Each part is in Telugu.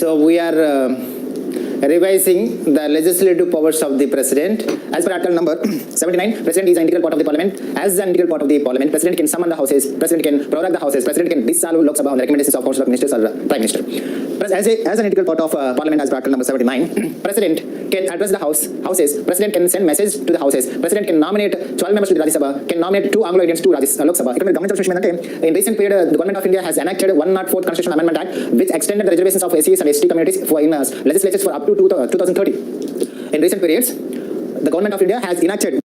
So we are uh, revising the legislative powers of the president. As per article number 79, president is an integral part of the parliament. As an integral part of the parliament, president can summon the houses, president can prorogue the houses, president can dissolve Lok Sabha on the recommendations of council of ministers or uh, prime minister. As, a, as an integral part of uh, parliament, as per article number 79, president can address the house, houses, president can send message to the houses, president can nominate 12 members to the Rajya Sabha, can nominate two Anglo Indians to Rajya uh, Lok Sabha. In recent period, uh, the government of India has enacted 104 Constitutional Amendment Act, which extended the reservations of SCs and ST communities for in uh, legislatures for up to uh, 2030. In recent periods, the government of India has enacted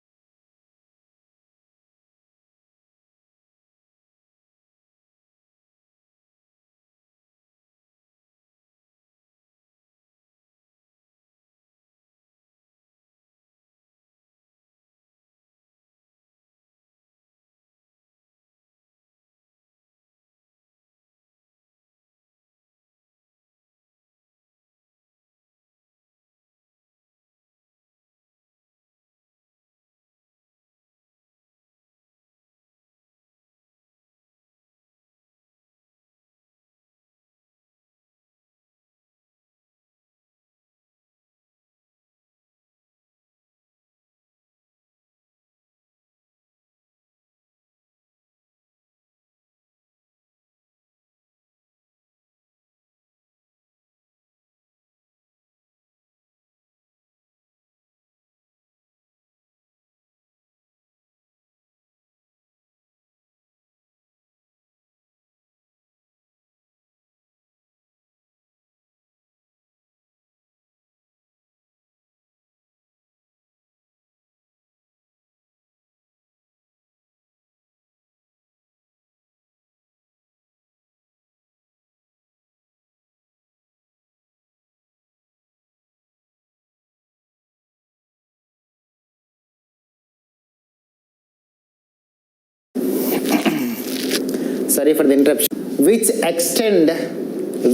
sorry for the interruption, which extend,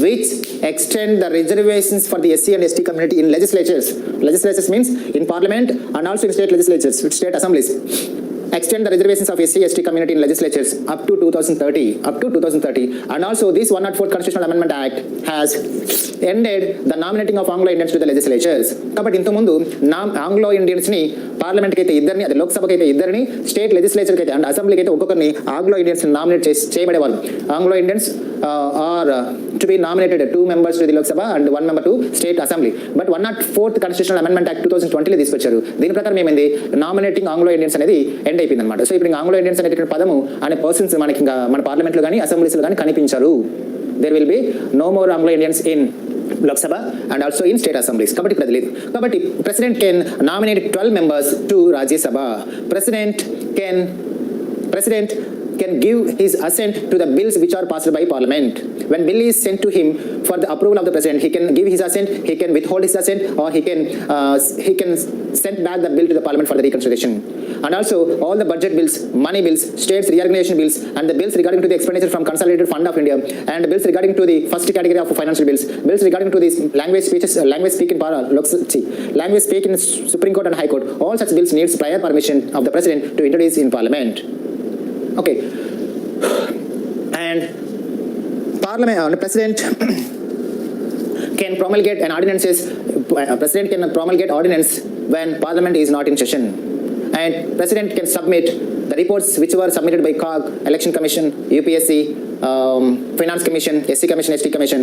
which extend the reservations for the SC and ST community in legislatures. Legislatures means in parliament and also in state legislatures, state assemblies. Extend the reservations of SC, ST community in legislatures up to 2030, up to 2030. And also this 104 Constitutional Amendment Act has ended the nominating of Anglo Indians to the legislatures కాబట్టి ఇంతకుముందు నా ఆంగ్లో ఇండియన్స్ని పార్లమెంట్ అయితే ఇద్దరిని అదే లోక్సభకి అయితే ఇద్దరిని స్టేట్ లెజిస్లేచర్కి అయితే అండ్ అసెంబ్లీకి అయితే ఒక్కొక్కరిని ఆంగ్లో ఇండియన్స్ నామినేట్ చేసి చేయబడేవాళ్ళు Anglo Indians are to be nominated two members to the Lok Sabha and one member to state assembly but one not fourth constitutional amendment act two thousand ట్వంటీలో తీసుకొచ్చారు. దీని ప్రకారం ఏమైంది? నామినేటింగ్ ఆంగ్లో ఇండియన్స్ అనేది ఎండ్ అయిపోయింది అనమాట సో ఇప్పుడు ఆంగ్లో ఇండియన్స్ అనేటువంటి పదము అనే పర్సన్స్ మనకి ఇంకా మన పార్లమెంట్లో కానీ అసెంబ్లీస్లో కానీ కనిపించారు. there will be no more Anglo Indians in Lok Sabha and also in state assemblies కాబట్టి ఇప్పుడు అది లేదు కాబట్టి president can nominate twelve members to Rajya Sabha president can president can give his assent to the bills which are passed by parliament when bill is sent to him for the approval of the president he can give his assent he can withhold his assent or he can uh, he can send back the bill to the parliament for the reconsideration and also all the budget bills money bills states reorganization bills and the bills regarding to the expenditure from consolidated fund of india and bills regarding to the first category of financial bills bills regarding to the language speeches uh, language speak in para language speak in supreme court and high court all such bills needs prior permission of the president to introduce in parliament Okay. And Parliament, uh, President can promulgate an ordinances, uh, President can promulgate ordinance when Parliament is not in session. And President can submit the reports which were submitted by COG, Election Commission, UPSC, um, Finance Commission, SC Commission, ST Commission,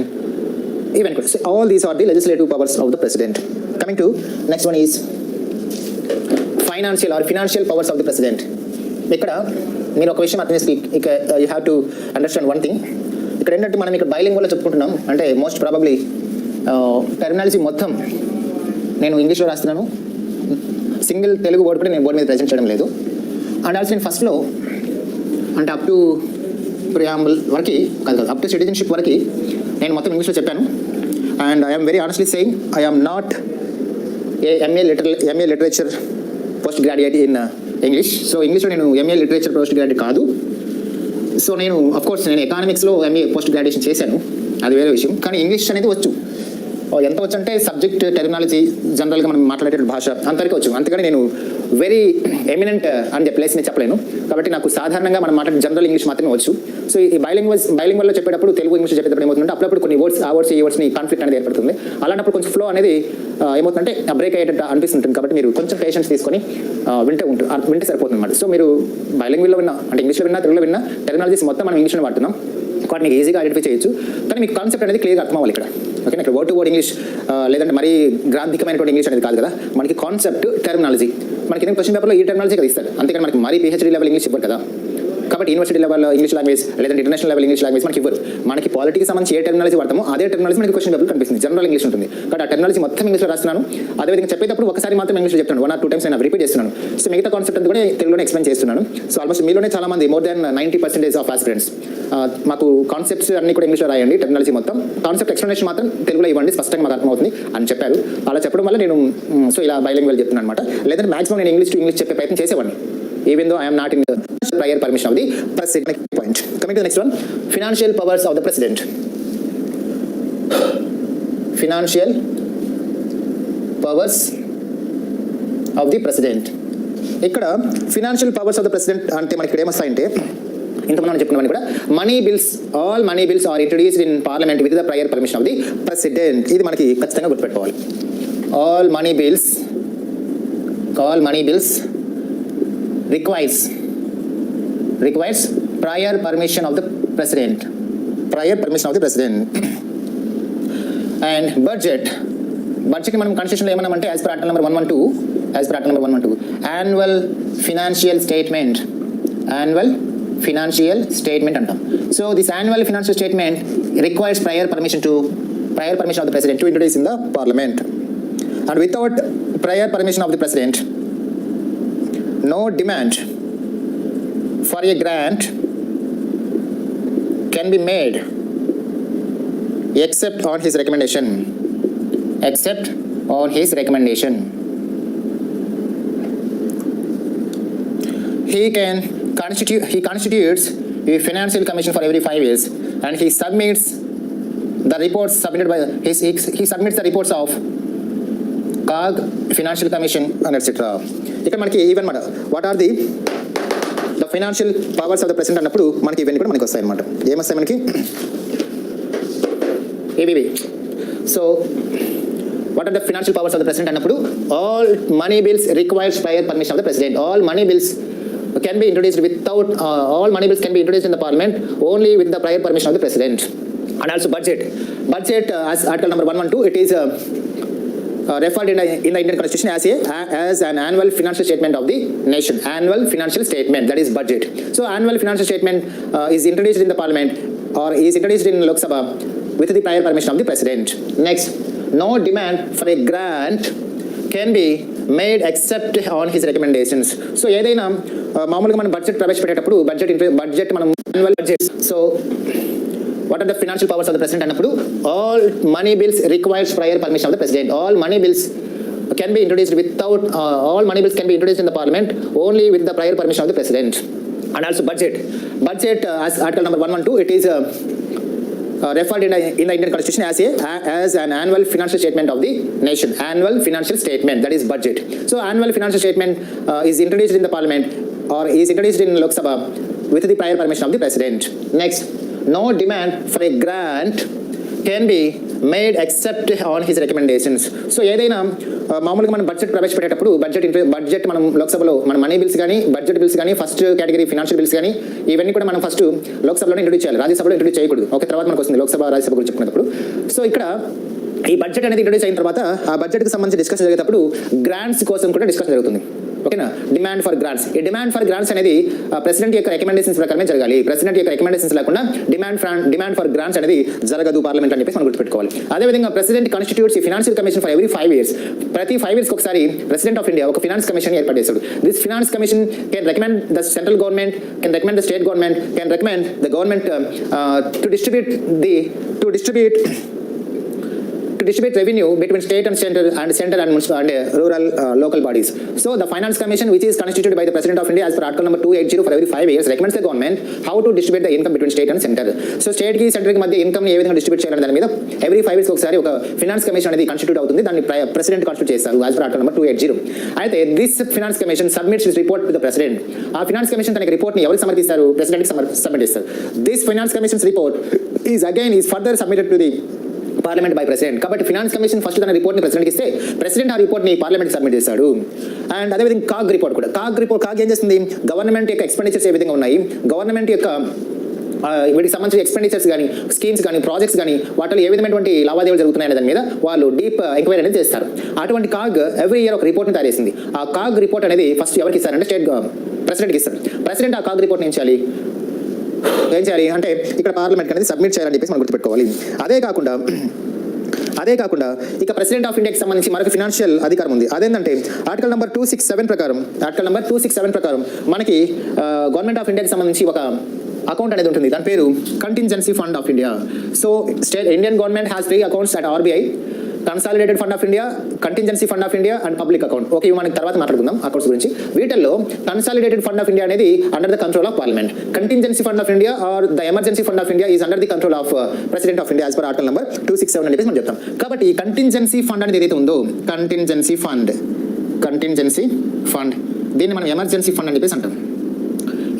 even so all these are the legislative powers of the President. Coming to next one is financial or financial powers of the President. ఇక్కడ మీరు ఒక విషయం అర్థం చేసుకో ఇక you have to understand one thing ఇక్కడ ఏంటంటే మనం ఇక్కడ బైలింగ్ వల్ల చెప్పుకుంటున్నాం అంటే మోస్ట్ ప్రాబబ్లీ టెర్మినాలజీ మొత్తం నేను ఇంగ్లీష్లో రాస్తున్నాను సింగిల్ తెలుగు వర్డ్ కూడా నేను బోర్డు మీద ప్రజెంట్ చేయడం లేదు. అండ్ ఆల్సో నేను ఫస్ట్లో అంటే అప్ టు ప్రియాంబుల్ వరకు కాదు కాదు అప్ టు సిటిజన్షిప్ వరకు నేను మొత్తం ఇంగ్లీష్లో చెప్పాను. And I'm very honestly saying I'm not a MA liter MA literature post graduate in English so ఇంగ్లీష్లో నేను ఎంఏ లిటరేచర్ పోస్ట్ గ్రాడ్యుయేట్ కాదు. సో నేను అఫ్కోర్స్ నేను ఎకానమిక్స్లో ఎంఏ పోస్ట్ గ్రాడ్యుయేషన్ చేశాను. అది వేరే విషయం. కానీ ఇంగ్లీష్ అనేది వచ్చు. ఎంత వచ్చు అంటే సబ్జెక్ట్ టెర్మినాలజీ జనరల్గా మనం మాట్లాడే భాష అంతవరకు వచ్చు. అంతకని నేను వెరీ ఎమినెంట్ అని ప్లేస్ నేను చెప్పలేను. కాబట్టి నాకు సాధారణంగా మనం మాట్లాడే జనరల్ ఇంగ్లీష్ మాత్రమే వచ్చు. సో ఈ బైలింగ్ బైలింగ్వల్లో చెప్పేటప్పుడు తెలుగు ఇంగ్లీష్ చెప్పేటప్పుడు ఏమవుతుందంటే అప్పుడప్పుడు కొన్ని వర్డ్స్ ఆ వర్డ్స్ ఈ వర్డ్స్ని కాన్ఫ్లిక్ట్ అనేది ఏర్పడుతుంది. అలాంటప్పుడు కొంచెం ఫ్లో అనేది ఏమవుతుందంటే బ్రేక్ అయ్యేటట్టు అనిపిస్తుంటుంది. కాబట్టి మీరు కొంచెం పేషెన్స్ తీసుకొని వింటే ఉంటుంది వింటే సరిపోతుంది అనమాట సో మీరు బైలింగ్విల్లో విన్నా అంటే ఇంగ్లీష్లో విన్నా తెలుగులో విన్నా టెక్నాలజీస్ మొత్తం మనం ఇంగ్లీష్లో వాడుతున్నాం. కాబట్టి మీకు ఈజీగా ఐడెంటిఫై చేయొచ్చు. కానీ మీకు కాన్సెప్ట్ అనేది క్లియర్గా అర్థం అవ్వాలి ఇక్కడ. ఓకే ఇక్కడ వర్డ్ టు వర్డ్ ఇంగ్లీష్ లేదంటే మరీ గ్రాంధికమైనటువంటి ఇంగ్లీష్ అనేది కాదు కదా. మనకి కాన్సెప్ట్ టెర్మినాలజీ మనకి ఏదైనా క్వశ్చన్ పేపర్లో ఈ టెర్మినాలజీ కదా ఇస్తారు. అంతేకాని మనకి మరీ పిహెచ్డీ లెవెల్ ఇంగ్లీష్ ఇవ్వరు కదా. కాబట్టి యూనివర్సిటీ లెవెల్ ఇంగ్లీష్ లాంగ్వేజ్ లేదంటే ఇంటర్నేషనల్ లెవెల్ ఇంగ్లీష్ లాంగ్వేజ్ మనకి ఇవ్వరు. మనకి పాలిటీకి సంబంధించి ఏ టెర్మినాలజీ వాడతామో అదే టెర్మినాలజీ మనకి క్వశ్చన్ పేపర్ కనిపిస్తుంది. జనరల్ ఇంగ్లీష్ ఉంటుంది. కాబట్టి ఆ టెర్మినాలజీ మొత్తం ఇంగ్లీష్లో రాస్తున్నాను. అదేవిధంగా చెప్పేటప్పుడు ఒకసారి మాత్రం ఇంగ్లీష్ చెప్తాను. వన్ ఆర్ టూ టైమ్స్ నేను రిపీట్ చేస్తున్నాను. సో మిగతా కాన్సెప్ట్ అంతా కూడా తెలుగులోనే ఎక్స్ప్లెయిన్ చేస్తున్నాను. సో ఆల్మోస్ట్ మీలోనే చాలా మంది more than ninety percentage of aspirants మాకు కాన్సెప్ట్స్ అన్ని కూడా ఇంగ్లీష్లో రాయండి టెక్నాలజీ మొత్తం. కాన్సెప్ట్ ఎక్స్ప్లెనేషన్ మాత్రం తెలుగులో ఇవ్వండి స్పష్టంగా మాకు అర్థమవుతుంది అని చెప్పారు. అలా చెప్పడం వల్ల నేను సో ఇలా బైలింగ్ వెల్ చెప్తున్నాను అనమాట లేదంటే మాక్సిమం నేను ఇంగ్లీష్ టు ఇంగ్లీష్ చెప్పే ప్రయత్నం చేసేవాడిని. Even though I'm not in prior permission of the president. Point. Next one financial powers of financial powers of powers of the president ఇక్కడ financial powers of the president అంటే మనకి ఇక్కడ ఏమొస్తాయంటే ఇంతకుముందు మనం చెప్పుకున్నామని కూడా money bills all money bills are introduced in parliament with the prior permission of the president ఇది మనకి ఖచ్చితంగా గుర్తుపెట్టుకోవాలి. All money bills all money bills requires requires prior permission of the president prior permission of the president and budget budget మనం కాన్స్టిట్యూషన్లో ఏమన్నామంటే as per article number one one two as per article number one one two annual financial statement annual financial statement అంటాం so this annual financial statement requires prior permission to prior permission of the president to introduce in the parliament and without prior permission of the president no demand for a grant can be made except on his recommendation except on his recommendation. He can constitute he constitutes a financial commission for every 5 years and he submits the reports submitted by his he, he submits the reports of CAG financial commission and etc ఇక్కడ మనకి ఈవెన్ మాట what are the the financial powers of the president అన్నప్పుడు మనకి ఇవన్నీ కూడా మనకి వస్తాయి అనమాట ఏమొస్తాయి మనకి AVV so what are the financial powers of the president అన్నప్పుడు all money bills requires prior permission of the president all money bills can be introduced without uh, all money bills can be introduced in the parliament only with the prior permission of the president and also budget budget uh, as article number 112 it is uh, uh, referred in, the- in the Indian Constitution as a as an annual financial statement of the nation. Annual financial statement that is budget. So annual financial statement uh, is introduced in the Parliament or is introduced in Lok Sabha with the prior permission of the President. Next, no demand for a grant can be made except on his recommendations. So ఏదైనా uh, మామూలుగా మనం బడ్జెట్ ప్రవేశపెట్టేటప్పుడు బడ్జెట్ బడ్జెట్ మనం annual budget so what are the financial powers of the president అన్నప్పుడు all money bills requires prior permission of the president all money bills can be introduced without uh, all money bills can be introduced in the parliament only with the prior permission of the president and also budget budget uh, as article number 112 it is uh, uh, referred in, the- in the Indian Constitution as a as an annual financial statement of the nation. Annual financial statement that is budget. So annual financial statement uh, is introduced in the Parliament or is introduced in Lok Sabha with the prior permission of the President. Next, no demand for a grant can be made except on his recommendations so ఏదైనా uh, మామూలుగా మనం బడ్జెట్ ప్రవేశపెట్టేటప్పుడు బడ్జెట్ బడ్జెట్ మనం లోక్సభలో మన మనీ బిల్స్ కానీ బడ్జెట్ బిల్స్ కానీ ఫస్ట్ కేటగిరీ ఫినాన్షియల్ బిల్స్ కానీ ఇవన్నీ కూడా మనం ఫస్ట్ లోక్సభలో ఇంట్రొడ్యూస్ చేయాలి. రాజ్యసభలో ఇంట్రొడ్యూస్ చేయకూడదు. ఓకే తర్వాత మనకు వస్తుంది లోక్సభ రాజ్యసభ గురించి చెప్పుకున్నప్పుడు సో ఇక్కడ ఈ బడ్జెట్ అనేది ఇంట్రొడ్యూస్ అయిన తర్వాత ఆ బడ్జెట్కి సంబంధించి డిస్కషన్ జరిగేటప్పుడు గ్రాంట్స్ కోసం కూడా డిస్కషన్ జరుగుతుంది. ఓకేనా? డిమాండ్ ఫర్ గ్రాంట్స్ ఈ డిమాండ్ ఫర్ గ్రాంట్స్ అనేది ప్రెసిడెంట్ యొక్క రికమెండేషన్స్ ప్రకారమే జరగాలి. ప్రెసిడెంట్ యొక్క రికమెండేషన్స్ లేకుండా డిమాండ్ డిమాండ్ ఫర్ గ్రాంట్స్ అనేది జరగదు పార్లమెంట్ అని చెప్పేసి మనం గుర్తుపెట్టుకోవాలి. అదేవిధంగా president constitutes financial commission for every five years ప్రతి ఫైవ్ ఇయర్స్ ఒకసారి ప్రెసిడెంట్ ఆఫ్ ఇండియా ఒక ఫినాన్స్ కమిషన్ ఏర్పాటు చేశాడు this finance commission can recommend the central government can recommend the state government can recommend the government to distribute the to distribute to distribute revenue between state and center and center and municipal and uh, rural uh, local bodies. So the finance commission, which is constituted by the president of India as per article number 280 for every five years, recommends the government how to distribute the income between state and center. So state కి సెంటర్కి మధ్య ఇన్కమ్ ఏ విధంగా డిస్ట్రిబ్యూట్ చేయాలని దాని మీద ఎవ్రీ ఫైవ్ ఇయర్స్ ఒకసారి ఒక ఫినాన్స్ కమిషన్ అనేది కాన్స్టిట్యూట్ అవుతుంది దాన్ని ప్రెసిడెంట్ కాన్స్టిట్యూట్ చేస్తారు as per article number two eight zero అయితే this finance commission submits report to the president ఆ ఫినాన్స్ కమిషన్ తనకి రిపోర్ట్ని ఎవరికి సమర్పిస్తారు ప్రెసిడెంట్కి సబ్మిట్ చేస్తారు this finance commissions report is again is further submitted to the parliament by president. కాబట్టి ఫినాన్స్ కమిషన్ ఫస్ట్ తన రిపోర్ట్ని ప్రెసిడెంట్కి ఇస్తే ప్రెసిడెంట్ ఆ రిపోర్ట్ని పార్లమెంట్ సబ్మిట్ చేశాడు. అండ్ అదేవిధంగా కాగ్ రిపోర్ట్ కూడా. కాగ్ రిపోర్ట్ కాగ్ ఏం చేస్తుంది? గవర్నమెంట్ యొక్క ఎక్స్పెండిచర్స్ ఏ విధంగా ఉన్నాయి? గవర్నమెంట్ యొక్క వీటికి సంబంధించిన ఎక్స్పెండిచర్స్ కానీ స్కీమ్స్ కానీ ప్రాజెక్ట్స్ కానీ వాటిలో ఏ విధమైనటువంటి లావాదేవీలు జరుగుతున్నాయనే దాని మీద వాళ్ళు డీప్ ఎంక్వైరీ uh, అనేది చేస్తారు. అటువంటి కాగ్ ఎవ్రీ ఇయర్ ఒక రిపోర్ట్ని తయారు చేసింది. ఆ కాగ్ రిపోర్ట్ అనేది ఫస్ట్ ఎవరికి ఇస్తారంటే స్టేట్ ప్రెసిడెంట్కి uh, ఇస్తారు. ప్రెసిడెంట్ ఆ కాగ్ రిపోర్ట్ ఏం చేయాలి? ఏం చేయాలి? అంటే ఇక్కడ పార్లమెంట్ అనేది సబ్మిట్ చేయాలని చెప్పేసి మనం గుర్తుపెట్టుకోవాలి. అదే కాకుండా అదే కాకుండా ఇక ప్రెసిడెంట్ ఆఫ్ ఇండియాకి సంబంధించి మరొక ఫినాన్షియల్ అధికారం ఉంది. అదేంటంటే article number two six seven ప్రకారం article number two six seven ప్రకారం మనకి గవర్నమెంట్ ఆఫ్ ఇండియాకి సంబంధించి ఒక అకౌంట్ అనేది ఉంటుంది. దాని పేరు contingency fund of India so state Indian government has three accounts at RBI consolidated fund of India contingency fund of India and public account okay ఇవి మనకి తర్వాత మాట్లాడుకుందాం అకౌంట్స్ గురించి. వీటిల్లో కన్సాలిడేటెడ్ ఫండ్ ఆఫ్ ఇండియా అనేది under the control of parliament contingency fund of India or the emergency fund of India is under the control of president of India as per article number two six seven అని మనం చెప్తాం. కాబట్టి ఈ కంటింజెన్సీ ఫండ్ అనేది ఏదైతే ఉందో కంటింజెన్సీ ఫండ్ కంటింజెన్సీ ఫండ్ దీన్ని మనం ఎమర్జెన్సీ ఫండ్ అని చెప్పేసి అంటాం.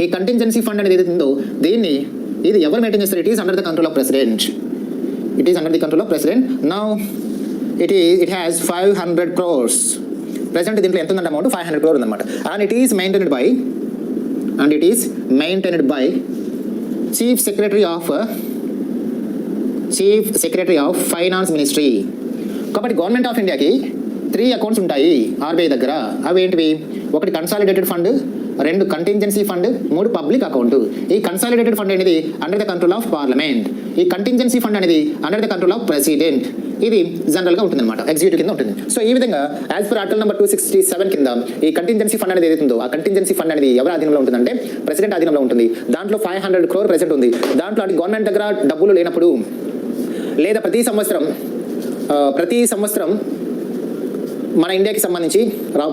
ఈ కంటింజెన్సీ ఫండ్ అనేది ఏదైతే ఉందో దీన్ని ఇది ఎవరు మెయింటైన్ చేస్తారు? It is under the control of president it is under the control of president now it ఈ it has five hundred crores present దీంట్లో ఎంత ఉందంటే అమౌంట్ ఫైవ్ హండ్రెడ్ క్రోర్ ఉందన్నమాట. And it is maintained by and it is maintained by chief secretary of chief secretary of finance ministry కాబట్టి గవర్నమెంట్ ఆఫ్ ఇండియాకి త్రీ అకౌంట్స్ ఉంటాయి ఆర్బీఐ దగ్గర. అవి ఏంటివి? ఒకటి కన్సాలిడేటెడ్ ఫండ్ రెండు కంటింజెన్సీ ఫండ్ మూడు పబ్లిక్ అకౌంట్ ఈ కన్సాలిడేటెడ్ ఫండ్ అనేది under the control of parliament ఈ కంటింజెన్సీ ఫండ్ అనేది under the control of president ఇది జనరల్గా ఉంటుంది అనమాట ఎగ్జిక్యూటివ్ కింద ఉంటుంది. సో ఈ విధంగా as per article number two sixty seven కింద ఈ కంటింజెన్సీ ఫండ్ అనేది ఏదైతుందో ఆ కంటింజెన్సీ ఫండ్ అనేది ఎవరి ఆధీనంలో ఉంటుందంటే ప్రెసిడెంట్ ఆధీనంలో ఉంటుంది. దాంట్లో ఫైవ్ హండ్రెడ్ క్రోర్ ప్రెసెంట్ ఉంది. దాంట్లో గవర్నమెంట్ దగ్గర డబ్బులు లేనప్పుడు లేదా ప్రతి సంవత్సరం ప్రతి సంవత్సరం మన ఇండియాకి సంబంధించి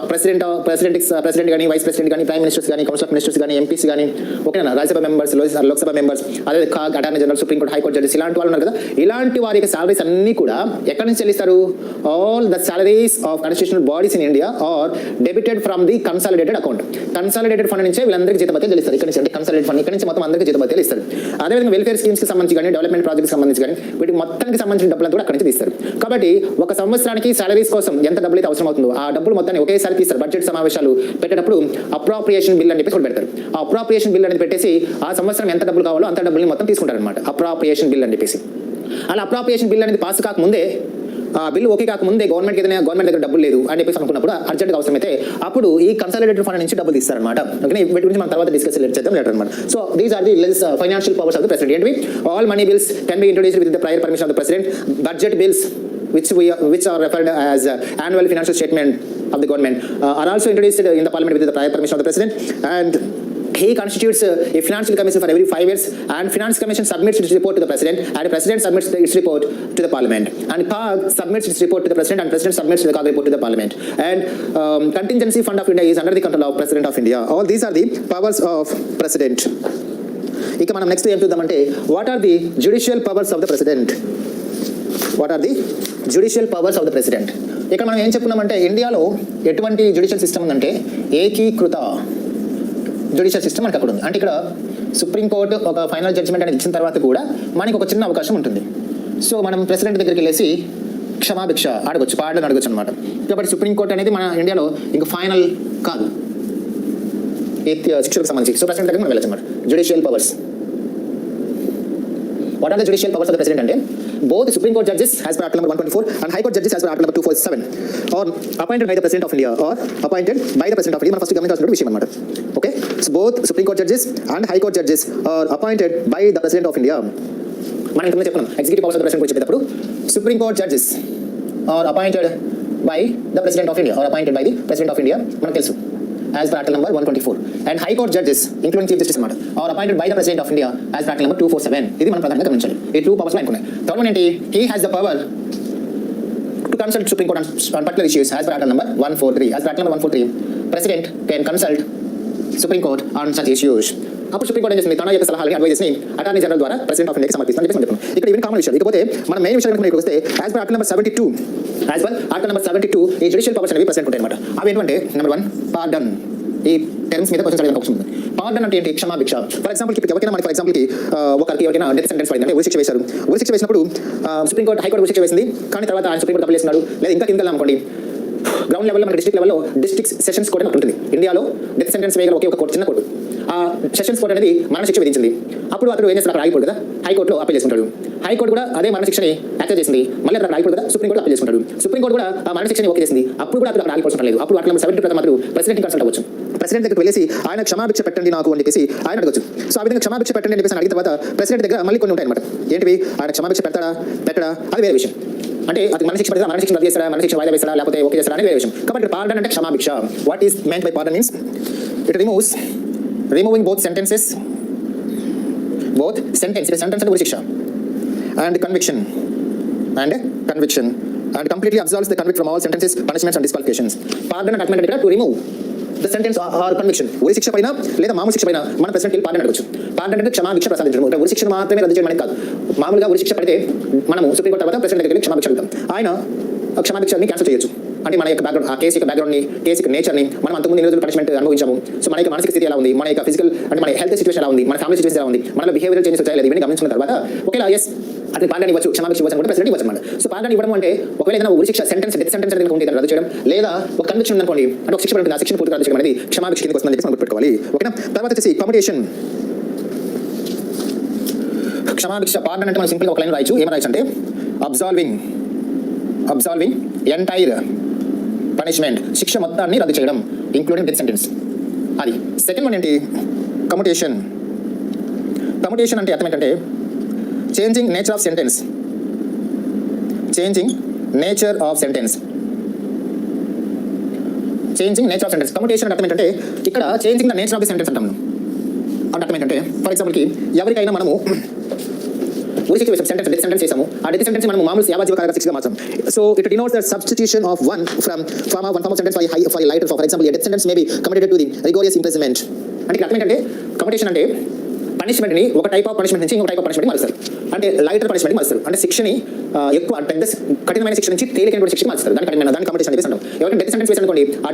ప్రెసిడెంట్ ప్రెసిడెంట్ ప్రెసిడెంట్ కానీ వైస్ ప్రెసిడెంట్ కానీ ప్రైమ్ మినిస్టర్స్ కానీ కౌన్సిల్ ఆఫ్ మినిస్టర్స్ కానీ ఎంపీస్ కానీ ఓకేనా? రాజ్యసభ మెంబర్స్ లోక్సభ మెంబర్స్ అదే attorney general supreme court high court judges ఇలాంటి వాళ్ళు ఉన్నారు కదా? ఇలాంటి వారి సాలరీస్ అన్ని కూడా ఎక్కడి నుంచి చెల్లిస్తారు? All the salaries of constitutional bodies in India are debited from the consolidated account. Consolidated fund నుంచే వీళ్ళందరికీ జీతభత్యాలు చెల్లిస్తారు. ఇక్కడ నుంచి అంటే కన్సాలిడేట్ ఫండ్ ఇక్కడ నుంచి మొత్తం అందరికీ జీతభత్యాలు ఇస్తారు. అదేవిధంగా వెల్ఫేర్ స్కీమ్స్కి సంబంధించి కానీ డెవలప్మెంట్ ప్రాజెక్ట్కి సంబంధించి కానీ వీటికి మొత్తానికి సంబంధించిన డబ్బులు కూడా అక్కడి నుంచి తీస్తారు. కాబట్టి ఒక సంవత్సరానికి సాలరీస్ కోసం ఎంత డబ్బులు అయితే అవసరం అవుతుందో ఆ డబ్బులు మొత్తాన్ని ఒకేసారి తీస్తారు. బడ్జెట్ సమావేశాలు పెట్టేటప్పుడు అప్రాప్రియేషన్ బిల్ అని చెప్పేసి పెడతారు. ఆ అప్రాప్రియేషన్ బిల్ అనేది పెట్టేసి ఆ సంవత్సరం ఎంత డబ్బులు కావాలో అంత డబ్బుల్ని మొత్తం తీసుకుంటారు అనమాట అప్రాప్రియేషన్ బిల్ అని చెప్పేసి. అలా అప్రాప్రియేషన్ బిల్ అనేది పాస్ కాకముందే ఆ బిల్లు ఓకే కాకముందే గవర్నమెంట్ ఏదైనా గవర్నమెంట్ దగ్గర డబ్బులు లేదు అని చెప్పేసి అనుకున్నప్పుడు అర్జెంట్గా అవసరమైతే అప్పుడు ఈ కన్సాలిడేటెడ్ ఫండ్ నుంచి డబ్బులు తీస్తారనమాట ఓకే వీటి గురించి మనం తర్వాత డిస్కస్ చేద్దాం లేటర్ అనమాట so these are the financial powers of the president ఏంటి all money bills can be introduce with the prior permission of the president budget bills which we which are referred as uh, annual financial statement of the government uh, are also introduced in the parliament with the prior permission of the president and he constitutes uh, a financial commission for every five years and finance commission submits its report to the president and the president submits the- its report to the parliament and CAG submits its report to the president and president submits the CAG report to the parliament and um, contingency fund of India is under the control of president of India all these are the powers of president ఇక మనం నెక్స్ట్ ఏం చూద్దామంటే what are the judicial powers of the president what are the judicial powers of the president ఇక్కడ మనం ఏం చెప్పుకున్నామంటే ఇండియాలో ఎటువంటి జ్యుడిషియల్ సిస్టమ్ ఉందంటే ఏకీకృత జ్యుడిషియల్ సిస్టమ్ మనకి అక్కడ ఉంది అంటే ఇక్కడ సుప్రీంకోర్టు ఒక ఫైనల్ జడ్జిమెంట్ అనేది ఇచ్చిన తర్వాత కూడా మనకి ఒక చిన్న అవకాశం ఉంటుంది. సో మనం ప్రెసిడెంట్ దగ్గరికి వెళ్ళేసి క్షమాభిక్ష అడగొచ్చు పాటలు అడగొచ్చు అనమాట కాబట్టి సుప్రీంకోర్టు అనేది మన ఇండియాలో ఇంకా ఫైనల్ కాదు. శిక్షలకు సంబంధించి. సో ప్రెసిడెంట్ దగ్గర మనం వెళ్ళచ్చు అనమాట judicial powers What are the judicial powers of the president అంటే both the Supreme Court judges as per article number 124 and High Court judges as per article number 247 or appointed by the President of India or appointed by the President of India మన ఫస్ట్ గమనించాల్సిన విషయం అన్నమాట okay so both supreme court judges and high court judges are appointed by the president of India మనం ఇంతకుముందు చెప్పుకున్నాం executive powers of the president గురించి చెప్పేటప్పుడు supreme court judges are appointed by the president of India are appointed by the president of India మనకు తెలుసు as per article number 124 and high court judges including chief justice అన్నమాట are appointed by the president of india as per article number 247 ఇది మనం ప్రధానంగా గమనించాలి ఈ టూ పవర్స్లో అనుకున్నాయి థర్డ్ వన్ ఏంటి he has the power to consult Supreme Court on, on particular issues as per article number 143. As per article number 143, President can consult Supreme Court on such issues. అప్పుడు సుప్రీం కోర్ట్ ఏం చేసింది? తన యొక్క సలహాలని అడ్వైజెస్ని అటార్నీ జనరల్ ద్వారా ప్రెసిడెంట్ ఆఫ్ ఇండియాకి సమర్పిస్తాను చెప్పి చెప్పాను ఇక్కడ ఇవన్నీ కామన్ విషయాలు. ఇకపోతే మన మెయిన్ విషయం కనుక వస్తే as per article number seventy two as per article number seventy two ఈ జుడిషియల్ పవర్స్ అనేవి ప్రెసిడెంట్ ఉంటాయి అనమాట అవి ఏంటంటే నెంబర్ వన్ పార్డన్ ఈ టర్మ్స్ మీద క్వశ్చన్ అడిగిన అవకాశం ఉంది. పార్డన్ అంటే ఏంటి? క్షమా భిక్ష ఫర్ ఎగ్జాంపుల్ ఇప్పుడు ఎవరికైనా మనకి ఫర్ ఎగ్జాంపుల్కి ఒకరికి ఎవరికైనా డెత్ సెంటెన్స్ పడింది అంటే ఉరి శిక్ష వేశారు. ఉరి శిక్ష వేసినప్పుడు సుప్రీం కోర్ట్ హైకోర్టు ఉరి శిక్ష వేసింది. కానీ తర్వాత ఆయన సుప్రీం కోర్టు అప్పీల్ చేస్తున్నాడు. లేదా ఇంకా కింద అనుకోండి. గ్రౌండ్ లెవెల్లో మన డిస్ట్రిక్ట్ లెవెల్లో డిస్ట్రిక్ట్ సెషన్స్ కోర్ట్ అని ఉంటుంది. ఇండియాలో డెత్ సెంటెన్స్ వేయగల ఒకే ఒక కోర్టు చిన్న కోర్టు ఆ సెషన్స్ కోర్ట్ అనేది మరణశిక్ష విధించింది. అప్పుడు అతడు ఏం చేస్తాడు అక్కడ హైకోర్టు కదా. హైకోర్టులో అప్పీల్ చేసుకుంటాడు. హైకోర్టు కూడా అదే మరణశిక్షని యాక్సెప్ట్ చేసింది. మళ్ళీ అక్కడ హైకోర్టు కదా. సుప్రీం కోర్టు అప్పీల్ చేసుకుంటాడు. సుప్రీం కోర్టు కూడా ఆ మరణశిక్షని ఓకే చేసింది. అప్పుడు కూడా అతను అక్కడ ఆగిపోవడం లేదు. అప్పుడు అట్లా సెవెంటీ ప్రతి మాత్రం ప్రెసిడెంట్ కన్సల్ట్ అవ్వచ్చు. ప్రెసిడెంట్ దగ్గరికి వెళ్ళేసి ఆయన క్షమాభిక్ష పెట్టండి నాకు అని చెప్పేసి ఆయన అడగచ్చు. సో ఆ విధంగా క్షమాభిక్ష పెట్టండి అని చెప్పేసి అడిగిన తర్వాత ప్రెసిడెంట్ దగ్గర మళ్ళీ కొన్ని ఉంటాయి అనమాట ఏంటివి? ఆయన క్షమాభిక్ష పెడతాడా? పెట్టడా? అది వేరే విషయం. అంటే అది మన శిక్ష పెడతా మన శిక్ష రద్దు చేస్తారా మన శిక్ష వాయిదా వేస్తారా లేకపోతే ఓకే చేస్తారా అనేది వేరే విషయం. కాబట్టి పార్డన్ అంటే క్షమాభిక్ష. What is meant by pardon means it removes removing both sentences both sentence sentence అంటే శిక్ష and conviction and conviction and completely absolves the convict from all sentences punishments and disqualifications pardon అంటే attempt to remove the sentence or conviction ఉరి శిక్ష పైన లేదా మామూలు శిక్ష పైన మన ప్రెసిడెంట్ పార్డన్ అడగచ్చు. పార్డన్ అంటే క్షమాభిక్ష ప్రసాదించడం. అంటే ఉరి శిక్షను మాత్రమే రద్దు చేయడం కాదు. మామూలుగా ఉరి శిక్ష పడితే మనము సుప్రీం కోర్టు తర్వాత ప్రెసిడెంట్ దగ్గరికి క్షమాభిక్ష అడుగుతాం. ఆయన ఆ క్షమాభిక్షని క్యాన్సిల్ చేయొచ్చు. అంటే మన యొక్క బ్యాక్గ్రౌండ్ ఆ కేసు యొక్క బ్యాక్గ్రౌండ్ని కేసు యొక్క నేచర్ని మనం అంతకుముందు ఎన్ని రోజులు పనిష్మెంట్ అనుభవించాము? సో మన యొక్క మానసిక స్థితి ఎలా ఉంది? మన యొక్క ఫిజికల్ అంటే మన హెల్త్ సిచువేషన్ ఎలా ఉంది? మన ఫ్యామిలీ సిచువేషన్ ఎలా ఉంది? మన బిహేవియర్ చేంజెస్ వచ్చాయి లేదు? ఇవన్నీ గమనించిన తర్వాత ఓకేలా ఎస్ అతని పాలన ఇవ్వచ్చు క్షమాభిక్ష ఇవ్వచ్చు కూడా ప్రెసిడెంట్ ఇవ్వచ్చు అనమాట సో పాలన ఇవ్వడం అంటే ఒకవేళ ఏదైనా ఉరి శిక్ష సెంటెన్స్ డెత్ సెంటెన్స్ అనేది ఉంటే రద్దు చేయడం లేదా ఒక కన్విక్షన్ ఉందనుకోండి అంటే ఒక శిక్ష ఉంటుంది ఆ శిక్షణ పూర్తిగా రద్దు చేయడం అనేది క్షమాభిక్ష కిందకి వస్తుందని చెప్పి మనం గుర్తుపెట్టుకోవాలి. ఓకేనా? తర్వాత వచ్చేసి కమ్యూటేషన్ క్షమాభిక్ష పార్డన్ అంటే మనం సింపుల్గా ఒక లైన్ రాయొచ్చు. ఏమని రాయొచ్చు అంటే అబ్జాల్వింగ్ అబ్జాల్వింగ్ ఎంటైర్ పనిష్మెంట్ శిక్ష మొత్తాన్ని రద్దు చేయడం ఇంక్లూడింగ్ డెత్ సెంటెన్స్ అది. సెకండ్ వన్ ఏంటి? కమ్యుటేషన్ కమ్యుటేషన్ అంటే అర్థం ఏంటంటే changing nature of sentence changing nature of sentence changing nature of sentence commutation అంటే అర్థం ఏంటంటే ఇక్కడ changing the nature of the sentence అంటాం. అంటే అర్థం ఏంటంటే ఫర్ ఎగ్జాంపుల్కి ఎవరికైనా మనము ఉరి శిక్ష సెంటెన్స్ డెత్ సెంటెన్స్ చేసాము ఆ డెత్ సెంటెన్స్ మనం మామూలు యావజీవ కారక శిక్షగా మార్చాం so it denotes the substitution of one from from one form of sentence for high for lighter for example death sentence may be committed to the rigorous imprisonment అంటే ఇక్కడ ఏంటంటే కమిటేషన్ అంటే పనిష్మెంట్ని ఒక టైప్ ఆఫ్ పనిష్మెంట్ నుంచి ఇంకో టైప్ ఆఫ్ పనిష్మెంట్ మారుస్తారు. అంటే లైటర్ పనిష్మెంట్ మారుస్తారు. అంటే శిక్షని ఎక్కువ పెద్ద కఠినమైన శిక్ష నుంచి తేలికైన శిక్ష మారుస్తారు. దాని కఠినమైన దాని కమిటేషన్ చెప్పేసి అంటాం ఎవరైనా డెత్ సెంటెన్స్ వేసి అనుకోండి ఆ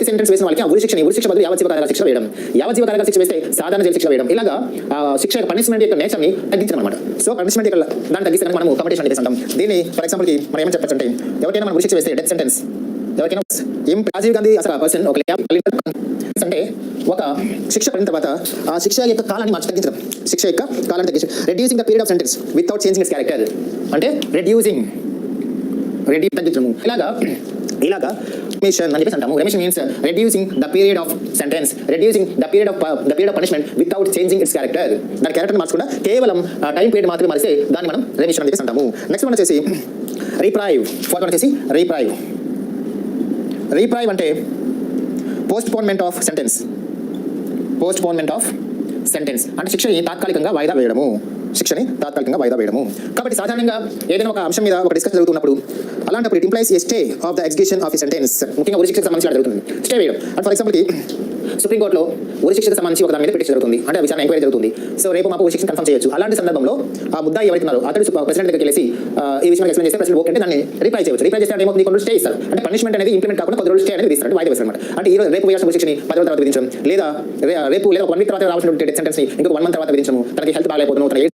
డెత్ సెంటెన్స్ వేసిన వాళ్ళకి ఆ ఉరి శిక్షణ ఉరి శిక్ష బదులు యావజ్జీవ కారాగార శిక్ష వేయడం. యావజ్జీవ కారాగార శిక్ష వేస్తే సాధారణ జైలు శిక్ష వేయడం. ఇలాగా ఆ శిక్ష పనిష్మెంట్ యొక్క నేచర్ని తగ్గించడం అనమాట సో పనిష్మెంట్ యొక్క దాన్ని తగ్గిస్తే మనం కమిటేషన్ చెప్పేసి అంటాం దీన్ని ఫర్ ఎగ్జాంపుల్కి మనం ఏమని చెప్పచ్చు అంటే ఎవరికైనా మనం ఉరి శిక్ష వేస్తే డెత్ సెంటెన్స్ ఎవరికైనా ఏం రాజీవ్ గాంధీ అసలు పర్సన్ ఒక అంటే ఒక శిక్ష పడిన తర్వాత ఆ శిక్ష యొక్క కాలాన్ని మార్చి తగ్గించడం. శిక్ష యొక్క కాలాన్ని తగ్గించడం. Reducing the period of sentence without changing its character అంటే రెడ్యూసింగ్ రెడ్యూ తగ్గించడము. ఇలాగా ఇలాగా రెమిషన్ అని చెప్పేసి అంటాము. Remission means reducing the period of sentence reducing the period of the period of punishment without changing its character దాని క్యారెక్టర్ మార్చకుండా కేవలం టైం పీరియడ్ మాత్రమే మారిస్తే దాన్ని మనం రెమిషన్ అని చెప్పేసి అంటాము. నెక్స్ట్ వన్ వచ్చేసి రీప్రైవ్ ఫోర్త్ వన్ వచ్చేసి రీప్రైవ్ రీప్రైవ్ అంటే postponement of sentence postponement of sentence అంటే శిక్షని తాత్కాలికంగా వాయిదా వేయడము. శిక్షని తాత్కాలికంగా వాయిదా వేయడము. కాబట్టి సాధారణంగా ఏదైనా ఒక అంశం మీద ఒక డిస్కషన్ జరుగుతున్నప్పుడు అలాంటప్పుడు it implies a stay of the execution of sentence ముఖ్యంగా ఉరిశిక్షకు సంబంధించి జరుగుతుంది. స్టే వేయడం అంటే ఫర్ ఎగ్జాంపుల్కి సుప్రీంకోర్టులో ఉరిశిక్షకు సంబంధించి ఒక దాని మీద పిటిషన్ జరుగుతుంది. అంటే విచారణ ఎంక్వైరీ జరుగుతుంది. సో రేపు మాకు ఉరిశిక్షను కన్ఫర్మ్ చేయొచ్చు. అలాంటి సందర్భంలో ఆ ముద్దాయి ఎవరైతున్నారో అతడు ప్రెసిడెంట్ దగ్గరికి వెళ్ళి ఈ విషయం ఎక్స్ప్లెయిన్ చేస్తే ప్రెసిడెంట్ ఓకే అంటే దాన్ని రిప్లై చేయవచ్చు. రిప్లై చేస్తే ఏమో నీకు స్టే ఇస్తారు. అంటే పనిష్మెంట్ అనేది ఇంప్లిమెంట్ కాకుండా కొద్ది రోజులు స్టే అనేది ఇస్తారు వాయిదా వేస్తారు అనమాట అంటే ఈ రోజు రేపు వేయాల్సిన ఉరిశిక్షని పది రోజుల తర్వాత విధించడం. లేదా రేపు లేదా వన్ వీక్ తర్వాత రావాల్సిన డెత్ సెంటెన్స్ ఇంకొక వన్ మంత్ తర్వాత విధించడం తనకి హెల్త్ బాగాలేకపోతున్నాం తన